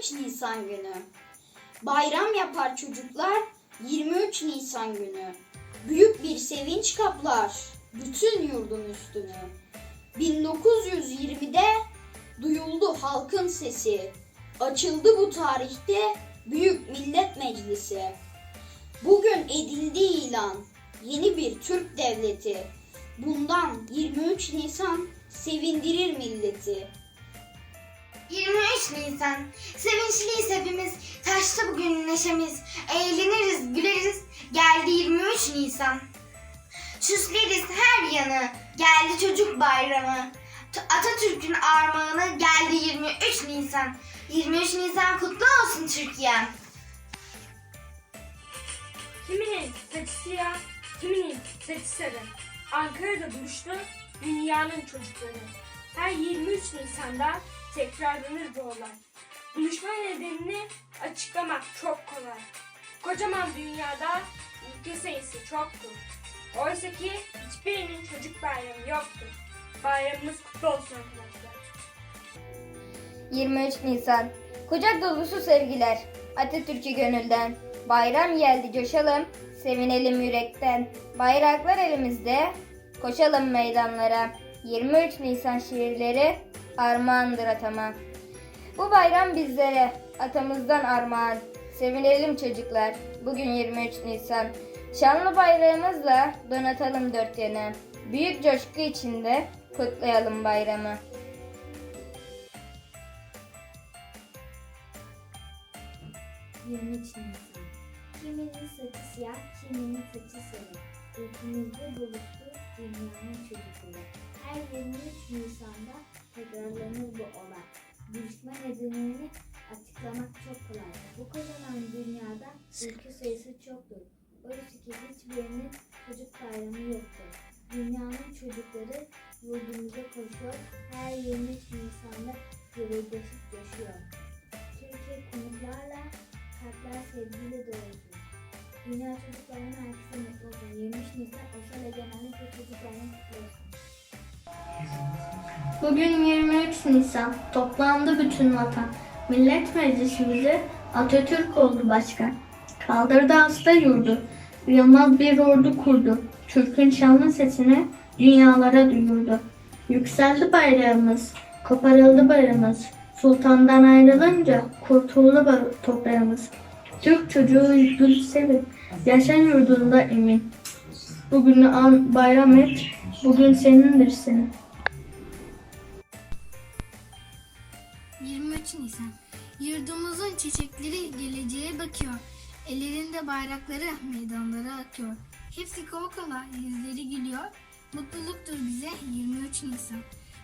23 Nisan günü. Bayram yapar çocuklar 23 Nisan günü. Büyük bir sevinç kaplar bütün yurdun üstünü. 1920'de duyuldu halkın sesi. Açıldı bu tarihte Büyük Millet Meclisi. Bugün edildi ilan yeni bir Türk devleti. Bundan 23 Nisan sevindirir milleti. 23 Nisan. Sevinçliyiz hepimiz. Taştı bugün neşemiz. Eğleniriz, güleriz. Geldi 23 Nisan. Süsleriz her yanı. Geldi çocuk bayramı. Atatürk'ün armağanı geldi 23 Nisan. 23 Nisan kutlu olsun Türkiye. Kiminin saçı siyah, kiminin saçı sarı. Ankara'da buluştu dünyanın çocukları. Her 23 Nisan'da tekrarlanır bu olay. Buluşma nedenini açıklamak çok kolay. Kocaman dünyada ülke sayısı çoktur. Oysa ki hiçbirinin çocuk bayramı yoktur. Bayramımız kutlu olsun arkadaşlar. 23 Nisan. Kucak dolusu sevgiler. Atatürk'ü gönülden. Bayram geldi coşalım. Sevinelim yürekten. Bayraklar elimizde. Koşalım meydanlara. 23 Nisan şiirleri armağandır atama. Bu bayram bizlere atamızdan armağan. Sevinelim çocuklar. Bugün 23 Nisan. Şanlı bayrağımızla donatalım dört yana. Büyük coşku içinde kutlayalım bayramı. 23 Nisan. Kiminin saçı siyah, kiminin saçı sarı. Ülkemizde buluştu dünyanın çocukları. Her 23 Nisan'da tekrarlanır bu olay. Buluşma nedenini Bugün 23 Nisan. Toplandı bütün vatan. Millet Meclisimizi Atatürk oldu başkan. Kaldırdı hasta yurdu. Yılmaz bir ordu kurdu. Türk'ün şanlı sesini dünyalara duyurdu. Yükseldi bayrağımız, koparıldı barımız. Sultandan ayrılınca kurtuldu toprağımız. Türk çocuğu gül sevin, yaşa yurdunda emin. Bugünü an bayram et, bugün senindir senin. 23 Nisan. Yurdumuzun çiçekleri geleceğe bakıyor. Ellerinde bayrakları meydanlara akıyor. Hepsi kova kova, yüzleri gülüyor. Mutluluktur bize 23 Nisan.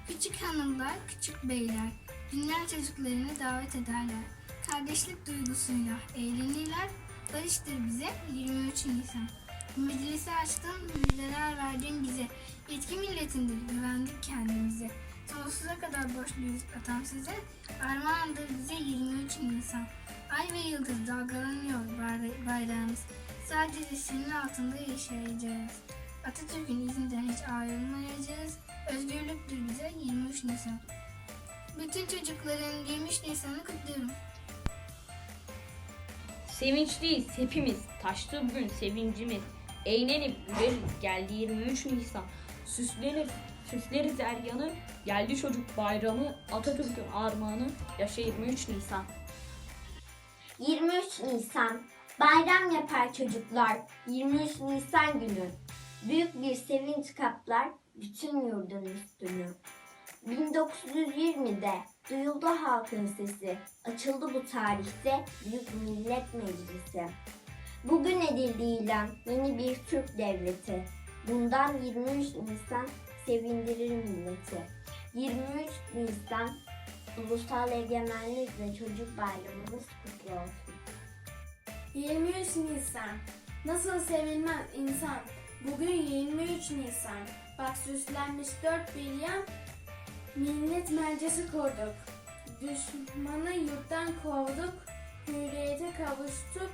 Küçük hanımlar, küçük beyler, dünya çocuklarını davet ederler. Kardeşlik duygusuyla eğlenirler. Barıştır bize 23 Nisan. Meclisi açtın, müjdeler verdin bize. Yetki milletindir, güvendik kendimize. Sonsuza kadar borçluyuz atam size. Armağandır bize 23 Nisan. Ay ve yıldız dalgalanıyor bayra- bayrağımız. Sadece senin altında yaşayacağız. Atatürk'ün izinden hiç ayrılmayacağız. Özgürlüktür bize 23 Nisan. Bütün çocukların 23 Nisan'ı kutluyorum. Sevinçliyiz hepimiz. Taştı bugün sevincimiz. Eğlenip güleriz. Geldi 23 Nisan. Süslenir, süsleriz her. Geldi çocuk bayramı. Atatürk'ün armağanı. Yaşa 23 Nisan. 23 Nisan bayram yapar çocuklar 23 Nisan günü büyük bir sevinç kaplar bütün yurdun üstünü 1920'de duyuldu halkın sesi açıldı bu tarihte Büyük Millet Meclisi Bugün edildi ilan yeni bir Türk devleti bundan 23 Nisan sevindirir milleti 23 Nisan Ulusal Egemenlik ve Çocuk Bayramımız kutlu olsun. 23 Nisan. Nasıl sevilmez insan? Bugün 23 Nisan. Bak süslenmiş dört bir yan. Millet meclisi kurduk. Düşmanı yurttan kovduk. Hürriyete kavuştuk.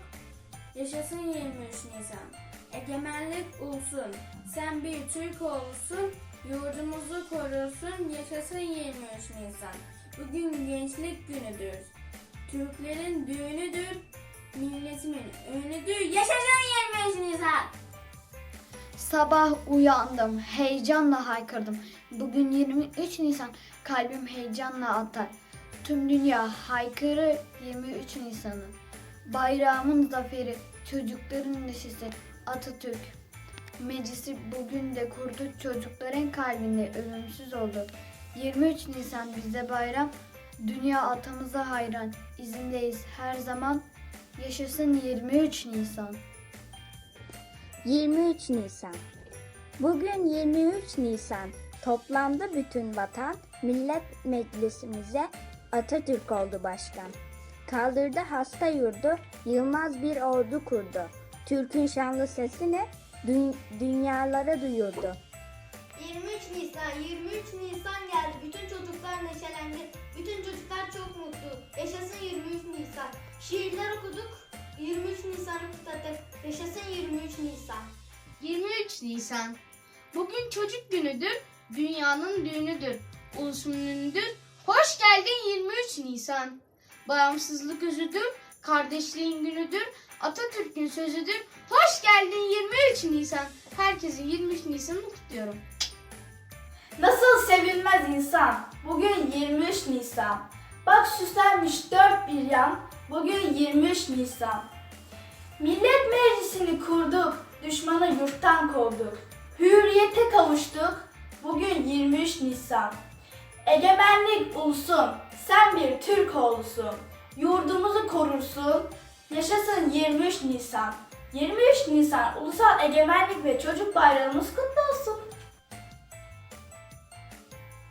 Yaşasın 23 Nisan. Egemenlik olsun. Sen bir Türk olsun. Yurdumuzu korusun. Yaşasın 23 Nisan. Bugün gençlik günüdür. Türklerin düğünüdür, milletimin önüdür. Yaşasın 23 Nisan! Sabah uyandım, heyecanla haykırdım. Bugün 23 Nisan, kalbim heyecanla atar. Tüm dünya haykırır 23 Nisan'ı. Bayrağımın zaferi, çocukların neşesi, Atatürk. Meclisi bugün de kurdu, çocukların kalbinde ölümsüz oldu. 23 Nisan bize bayram, dünya atamıza hayran. İzindeyiz her zaman, yaşasın 23 Nisan. 23 Nisan. Bugün 23 Nisan. Toplandı bütün vatan, millet meclisimize Atatürk oldu başkan. Kaldırdı hasta yurdu, yılmaz bir ordu kurdu. Türk'ün şanlı sesini dü- dünyalara duyurdu. 23 Nisan, 23 Nisan geldi. Bütün çocuklar neşelendi. Bütün çocuklar çok mutlu. Yaşasın 23 Nisan. Şiirler okuduk. 23 Nisan'ı kutladık. Yaşasın 23 Nisan. 23 Nisan. Bugün çocuk günüdür, dünyanın düğünüdür, ulusun ünüdür. Hoş geldin 23 Nisan. Bağımsızlık özüdür, kardeşliğin günüdür, Atatürk'ün sözüdür. Hoş geldin 23 Nisan. Herkesin 23 Nisan'ını kutluyorum. Nasıl sevilmez insan? Bugün 23 Nisan. Bak süslenmiş dört bir yan. Bugün 23 Nisan. Millet Meclisi'ni kurduk. Düşmanı yurttan kovduk. Hürriyete kavuştuk. Bugün 23 Nisan. Egemenlik ulusun. Sen bir Türk oğlusun. Yurdumuzu korursun. Yaşasın 23 Nisan. 23 Nisan Ulusal Egemenlik ve Çocuk Bayramımız kutlu olsun.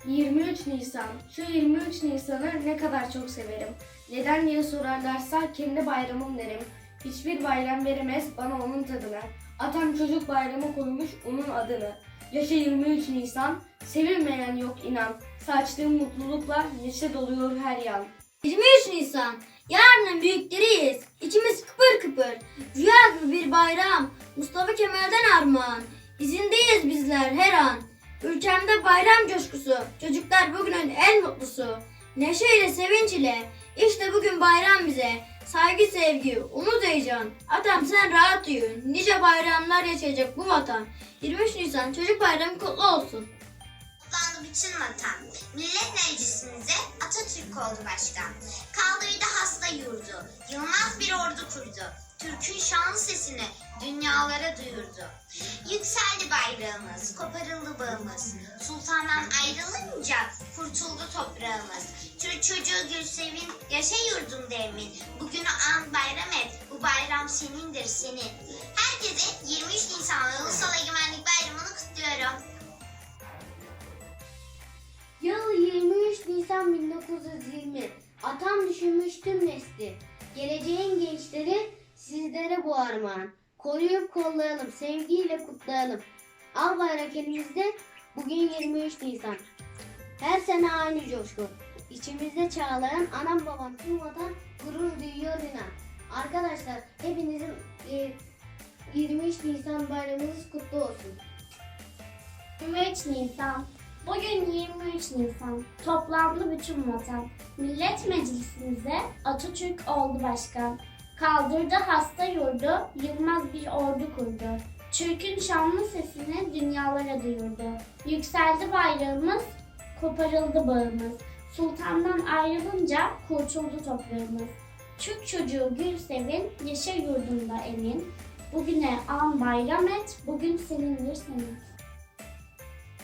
23 Nisan. Şu 23 Nisan'ı ne kadar çok severim. Neden diye sorarlarsa kendi bayramım derim. Hiçbir bayram veremez bana onun tadını. Atam çocuk bayramı koymuş onun adını. Yaşa 23 Nisan, sevilmeyen yok inan. Saçtığım mutlulukla neşe doluyor her yan. 23 Nisan. Yarının büyükleriyiz. İçimiz kıpır kıpır. Rüya gibi bir bayram. Mustafa Kemal'den armağan. İzindeyiz bizler her an. Ülkemde bayram coşkusu. Çocuklar bugünün en mutlusu. Neşeyle sevinç ile. İşte bugün bayram bize. Saygı sevgi, umut heyecan. Atam sen rahat uyu. Nice bayramlar yaşayacak bu vatan. 23 Nisan çocuk bayramı kutlu olsun. Bütün vatan. Millet meclisimize Atatürk oldu başkan. Kaldırdı hasta yurdu. Yılmaz bir ordu kurdu. Türk'ün şanlı sesini dünyalara duyurdu. Yükseldi bayrağımız, koparıldı bağımız. Sultandan ayrılınca kurtuldu toprağımız. Türk çocuğu Gülsevin, yaşa yurdum emin. Bugünü an bayram et, bu bayram senindir senin. Herkese 23 Nisan Ulusal Egemenlik Bayramı'nı kutluyorum. Yıl 23 Nisan 1920. Atam düşünmüş tüm nesli. Geleceğin gençleri sizlere bu armağan. Koruyup kollayalım, sevgiyle kutlayalım. Al bayrak elimizde, bugün 23 Nisan. Her sene aynı coşku. İçimizde çağlayan anam babam tüm vatan gurur duyuyor inan. Arkadaşlar hepinizin e, 23 Nisan bayramınız kutlu olsun. 23 Nisan. Bugün 23 Nisan. Toplandı bütün vatan. Millet Meclisimize Atatürk oldu başkan. Kaldırdı hasta yurdu, yılmaz bir ordu kurdu. Türk'ün şanlı sesini dünyalara duyurdu. Yükseldi bayrağımız, koparıldı bağımız. Sultandan ayrılınca kurtuldu toprağımız. Türk çocuğu gül sevin, yaşa yurdunda emin. Bugüne an bayram et, bugün senindir senin.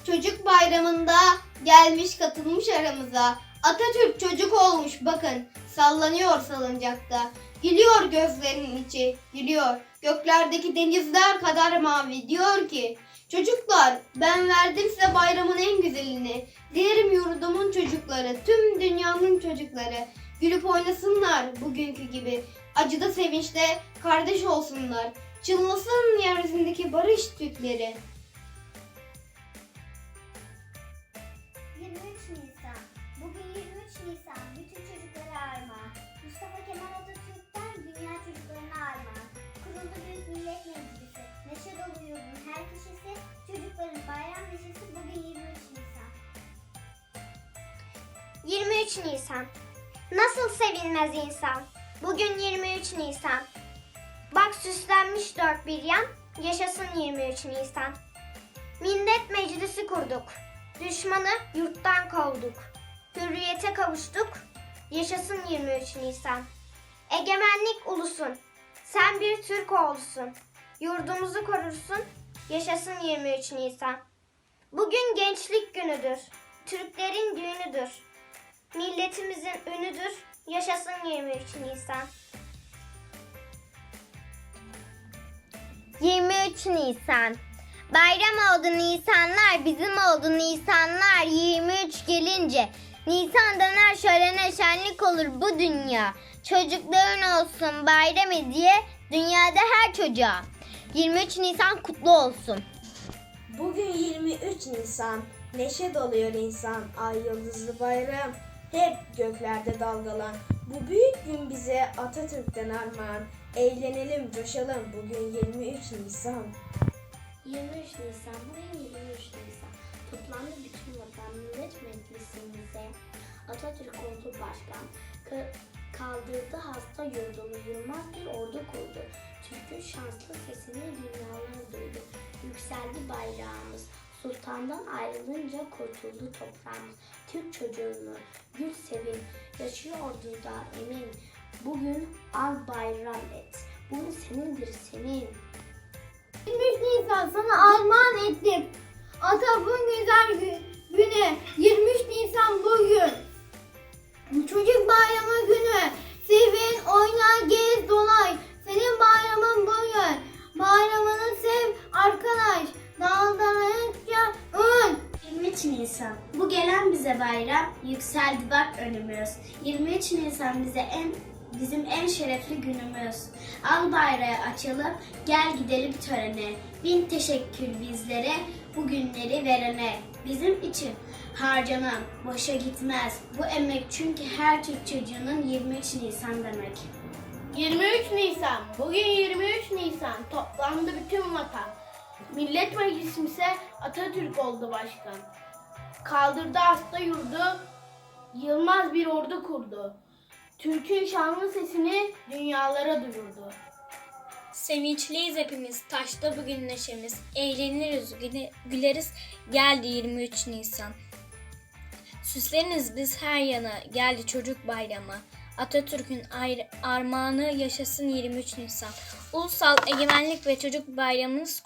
Çocuk bayramında gelmiş katılmış aramıza. Atatürk çocuk olmuş bakın sallanıyor salıncakta. Gülüyor gözlerinin içi gülüyor. Göklerdeki denizler kadar mavi diyor ki Çocuklar ben verdim size bayramın en güzelini. Dilerim yurdumun çocukları, tüm dünyanın çocukları. Gülüp oynasınlar bugünkü gibi. Acıda sevinçte kardeş olsunlar. Çınlasın yeryüzündeki barış tütleri. Nisan. Bugün 23 Nisan. Bütün çocuklara armağan. Mustafa Kemal Atatürk'ten dünya çocuklarına armağan. Kuruldu Büyük Millet Meclisi. Neşe dolu yurdun her köşesi. Çocukların bayram neşesi bugün 23 Nisan. 23 Nisan. Nasıl sevinmez insan? Bugün 23 Nisan. Bak süslenmiş dört bir yan, yaşasın 23 Nisan. Millet meclisi kurduk, düşmanı yurttan kovduk. Hürriyete kavuştuk, yaşasın 23 Nisan. Egemenlik ulusun, sen bir Türk oğlusun. Yurdumuzu korursun, yaşasın 23 Nisan. Bugün gençlik günüdür, Türklerin düğünüdür. Milletimizin ünüdür, yaşasın 23 Nisan. 23 Nisan Bayram oldu Nisanlar, bizim oldu Nisanlar 23 gelince. Nisan döner şölene şenlik olur bu dünya. Çocukların olsun bayram hediye, dünyada her çocuğa. 23 Nisan kutlu olsun. Bugün 23 Nisan. Neşe doluyor insan. Ay yıldızlı bayram. Hep göklerde dalgalan. Bu büyük gün bize Atatürk'ten armağan. Eğlenelim, coşalım. Bugün 23 Nisan. 23 Nisan, bugün 23 Nisan. Toplandı bütün vatan millet meclisimize. Atatürk oldu başkan. Ka- kaldırdı hasta yurdunu, yılmaz bir ordu kurdu. Türk'ün şanslı sesini dünyalar duydu. Yükseldi bayrağımız. Sultandan ayrılınca kurtuldu toprağımız. Türk çocuğunu gül sevin, yaşıyordu da emin. Bugün al bayram et. Bu senindir senin. 23 Nisan sana armağan ettim. Atabın güzel gü- günü 23 Nisan bugün. Çocuk bayramı günü. Sevin, oyna, gez, dolay. Senin bayramın bugün. Bayramını sev arkadaş. Dağıldırarakça ön. 23 Nisan. Bu gelen bize bayram, yükseldi bak önümüz. 23 Nisan bize en bizim en şerefli günümüz. Al bayrağı açalım, gel gidelim törene. Bin teşekkür bizlere, bu günleri verene. Bizim için harcanan boşa gitmez. Bu emek çünkü her Türk çocuğunun 23 Nisan demek. 23 Nisan. Bugün 23 Nisan. Toplandı bütün vatan. Millet Meclisimize Atatürk oldu başkan. Kaldırdı hasta yurdu. Yılmaz bir ordu kurdu. Türk'ün şanlı sesini dünyalara duyurdu. Sevinçliyiz hepimiz, taşta bugün neşemiz. Eğleniriz, güle- güleriz, geldi 23 Nisan. Süsleriniz biz her yana, geldi çocuk bayramı. Atatürk'ün armağanı yaşasın 23 Nisan. Ulusal Egemenlik ve Çocuk Bayramınız